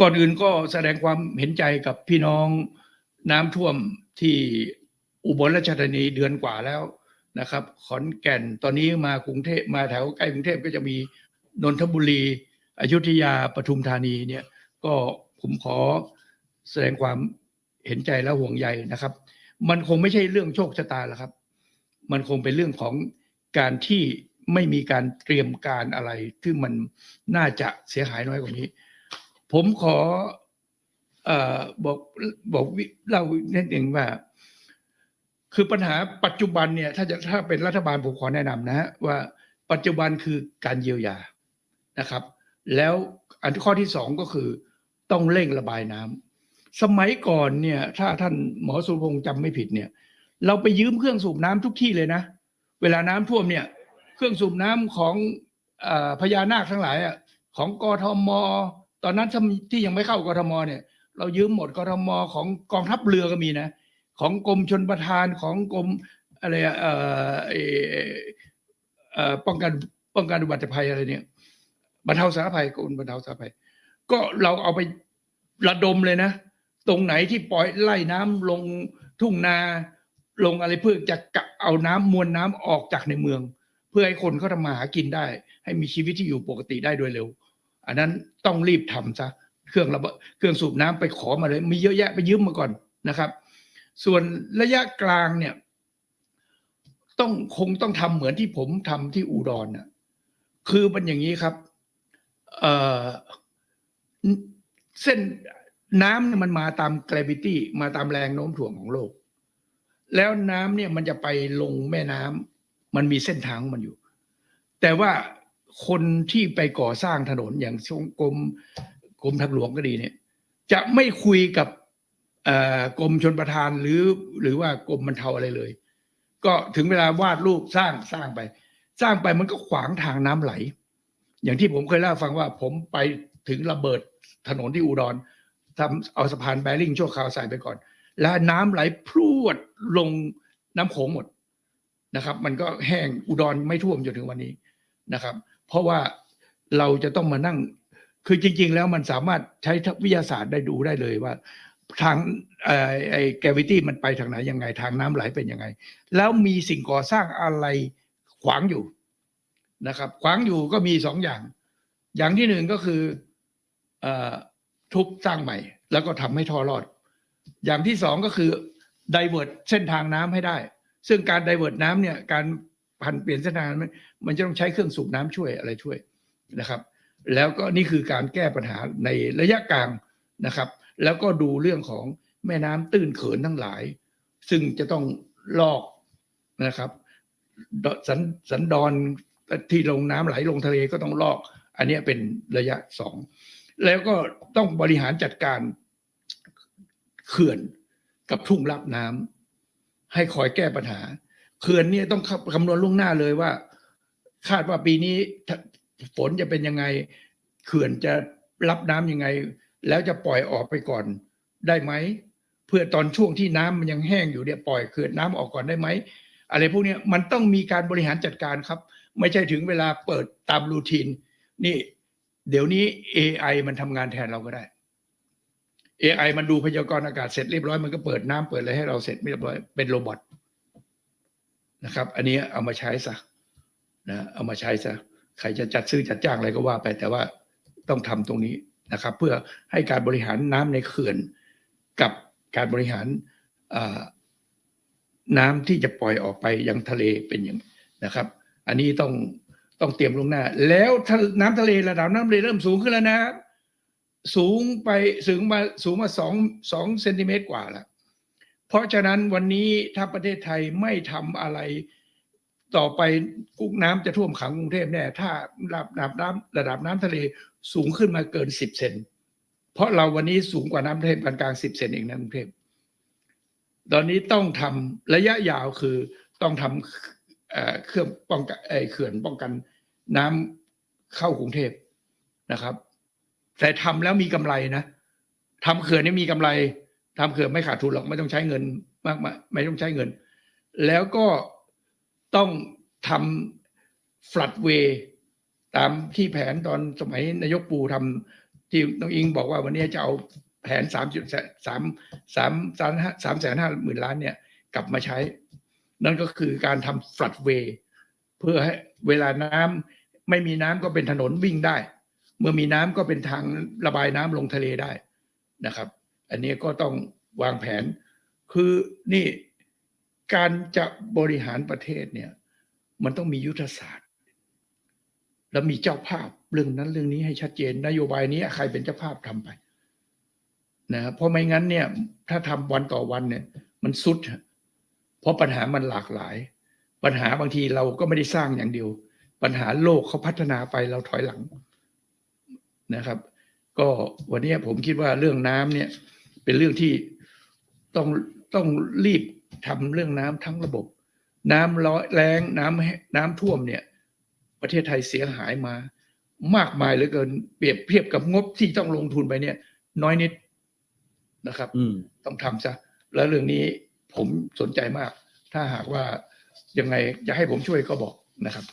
ก่อนอื่นก็แสดงความเห็นใจกับพี่น้องน้ำท่วมที่อุบลราชธานีเดือนกว่าแล้วนะครับ ขอนแก่นตอนนี้มากรุงเทพมาแถวใกล้กรุงเทพก็จะมีนนทบุรี อยุธยาปทุมธานีเนี่ยก็ผมขอแสดงความเห็นใจและห่วงใยนะครับ มันคงไม่ใช่เรื่องโชคชะตาแล้วครับ มันคงเป็นเรื่องของการที่ไม่มีการเตรียมการอะไรที่มันน่าจะเสียหายน้อยกว่านี้ ผมขออบอกบอกวิเล่านิดหนึ่งว่า คือปัญหาปัจจุบันเนี่ย ถ้าจะถ้าเป็นรัฐบาลผมขอแนะนำนะฮะว่าปัจจุบันคือการเยียวยานะครับ แล้วอันข้อที่สองก็คือต้องเร่งระบายน้ำสมัยก่อนเนี่ย ถ้าท่านหมอสุพงษ์จำไม่ผิดเนี่ย เราไปยืมเครื่องสูบน้ำทุกที่เลยนะ เวลาน้ำท่วมเนี่ย เครื่องสูบน้ำของออพญานาคทั้งหลายอะของกทม ตอนนั้นที่ยังไม่เข้ากทมเนี่ย เรายืมหมดกทมของกองทัพเรือก็มีนะ ของกรมชนประทานของกรมอะไรอะเอ่อเอ่อป้องกันป้องกันอุบัติภัยอะไรเนี่ยบรรเทาสาธารณภัยกรมบรรเทาสาธารณภัย ก็เราเอาไประดมเลยนะ ตรงไหนที่ปล่อยไล่น้ำลงทุ่งนาลงอะไรเพื่อจะกะเอาน้ำมวลน้ำออกจากในเมือง เพื่อให้คนเขาทำมาหากินได้ ให้มีชีวิตที่อยู่ปกติได้โดยเร็ว อันนั้นต้องรีบทำซะเครื่องระเบิดเครื่องสูบน้ำไปขอมาเลย มีเยอะแยะไปยืมมาก่อนนะครับ ส่วนระยะกลางเนี่ย ต้องคงต้องทำเหมือนที่ผมทำที่อุดรน่ะคือมันอย่างนี้ครับเอ่อเส้นน้ำเนี่ยมันมาตาม gravity มาตามแรงโน้มถ่วงของโลก แล้วน้ำเนี่ยมันจะไปลงแม่น้ำมันมีเส้นทางมันอยู่ แต่ว่า คนที่ไปก่อสร้างถนนอย่างชงกรมกรมทางหลวงก็ดีเนี่ย จะไม่คุยกับกรมชนประทานหรือ หรือว่ากรมบรรเทาอะไรเลย ก็ถึงเวลาวาดรูปสร้างสร้างไป สร้างไปมันก็ขวางทางน้ำไหล อย่างที่ผมเคยเล่าฟังว่า ผมไปถึงระเบิดถนนที่อุดรทำเอาสะพานแบริ่งชั่วคราวใส่ไปก่อน แล้วน้ำไหลพรวดลงน้ำโขงหมดนะครับ มันก็แห้งอุดรไม่ท่วมจนถึงวันนี้นะครับ เพราะว่าเราจะต้องมานั่ง คือจริง ๆ แล้วมันสามารถใช้วิทยาศาสตร์ได้ดูได้เลยว่า ทางไอ้แกวิตี้มันไปทางไหนยังไง ทางน้ำไหลเป็นยังไง แล้วมีสิ่งก่อสร้างอะไรขวางอยู่นะครับ ขวางอยู่ก็มีสองอย่าง อย่างที่หนึ่งก็คืออทุบสร้างใหม่ แล้วก็ทำให้ท่อรอด อย่างที่สองก็คือไดเวิร์ตเส้นทางน้ำให้ได้ ซึ่งการไดเวิร์ตน้ำเนี่ยการ พันเปลี่ยนเส้นทางมันมันจะต้องใช้เครื่องสูบน้ำช่วยอะไรช่วยนะครับ แล้วก็นี่คือการแก้ปัญหาในระยะกลางนะครับ แล้วก็ดูเรื่องของแม่น้ำตื้นเขินทั้งหลาย ซึ่งจะต้องลอกนะครับสันสันดอนที่ลงน้ำไหลลงทะเลก็ต้องลอก อันนี้เป็นระยะสองแล้วก็ต้องบริหารจัดการเขื่อนกับทุ่งรับน้ำให้คอยแก้ปัญหา เขื่อนเนี่ยต้องคำนวณล่วงหน้าเลยว่า คาดว่าปีนี้ฝนจะเป็นยังไง เขื่อนจะรับน้ำยังไง แล้วจะปล่อยออกไปก่อนได้ไหม เพื่อตอนช่วงที่น้ำมันยังแห้งอยู่เนี่ยปล่อยเขื่อนน้ำออกก่อนได้ไหมอะไรพวกนี้มันต้องมีการบริหารจัดการครับ ไม่ใช่ถึงเวลาเปิดตามรูทีนนี่ เดี๋ยวนี้ AI มันทำงานแทนเราก็ได้ AI มันดูพยากรณ์อากาศเสร็จเรียบร้อยมันก็เปิดน้ำเปิดอะไรให้เราเสร็จเรียบร้อยเป็นโรบอท นะครับ อันนี้เอามาใช้ซะนะเอามาใช้ซะใครจะจัดซื้อจัดจ้างอะไรก็ว่าไป แต่ว่าต้องทำตรงนี้นะครับ เพื่อให้การบริหารน้ำในเขื่อน กับการบริหารน้ำที่จะปล่อยออกไปยังทะเลเป็นอย่างนะครับ อันนี้ต้องต้องเตรียมลวงหน้า แล้วน้ำทะเลระดับน้ำทะเลเริ่มสูงขึ้นแล้วนะสูงไปสูงมาสูงมาสองสองเซนติเมตรกว่าแล้ว เพราะฉะนั้นวันนี้ถ้าประเทศไทยไม่ทำอะไรต่อไปกุ้งน้ำจะท่วมขังกรุงเทพแน่ถ้าระดับน้ำระดับน้ำทะเลสูงขึ้นมาเกินสิบเซนเพราะเราวันนี้สูงกว่าน้ำทะเลปานกลางสิบเซนเองนะกรุงเทพตอนนี้ต้องทำระยะยาวคือต้องทำเครื่องป้องกันเขื่อนป้องกันน้ำเข้ากรุงเทพนะครับ แต่ทำแล้วมีกำไรนะทำเขื่อนนี่มีกำไร ทำเขื่อนไม่ขาดทุนหรอกไม่ต้องใช้เงินมากมาไม่ต้องใช้เงิน แล้วก็ต้องทำฟลัดเวตามที่แผนตอนสมัยนายกปูทที่น้องอิงบอกว่าวันนี้จะเอาแผนสามจุดสามสามสามสามแสนห้าหมื่นล้านเนี่ย กลับมาใช้ นั่นก็คือการทำ flood way เพื่อให้เวลาน้ำไม่มีน้ำก็เป็นถนนวิ่งได้ เมื่อมีน้ำก็เป็นทางระบายน้ำลงทะเลได้นะครับ อันนี้ก็ต้องวางแผน คือนี่การจะบริหารประเทศเนี่ยมันต้องมียุทธศาสตร์ แล้วมีเจ้าภาพเรื่องนั้นเรื่องนี้ให้ชัดเจน นโยบายนี้ใครเป็นเจ้าภาพทำไปนะเพราะไม่งั้นเนี่ยถ้าทำวันต่อวันเนี่ย มันสุด เพราะปัญหามันหลากหลาย ปัญหาบางทีเราก็ไม่ได้สร้างอย่างเดียว ปัญหาโลกเขาพัฒนาไปเราถอยหลังนะครับ ก็วันนี้ผมคิดว่าเรื่องน้ำเนี่ย เป็นเรื่องที่ต้องต้องรีบทำเรื่องน้ำทั้งระบบ น้ำร้อยแรงน้ำแห้น้ำท่วมเนี่ย ประเทศไทยเสียหายมามากมายเหลือเกิน เปรียบเทียบกับงบที่ต้องลงทุนไปเนี่ย น้อยนิดนะครับอืมต้องทำซะแล้วเรื่องนี้ผมสนใจมาก ถ้าหากว่ายังไงจะให้ผมช่วยก็บอกนะครับ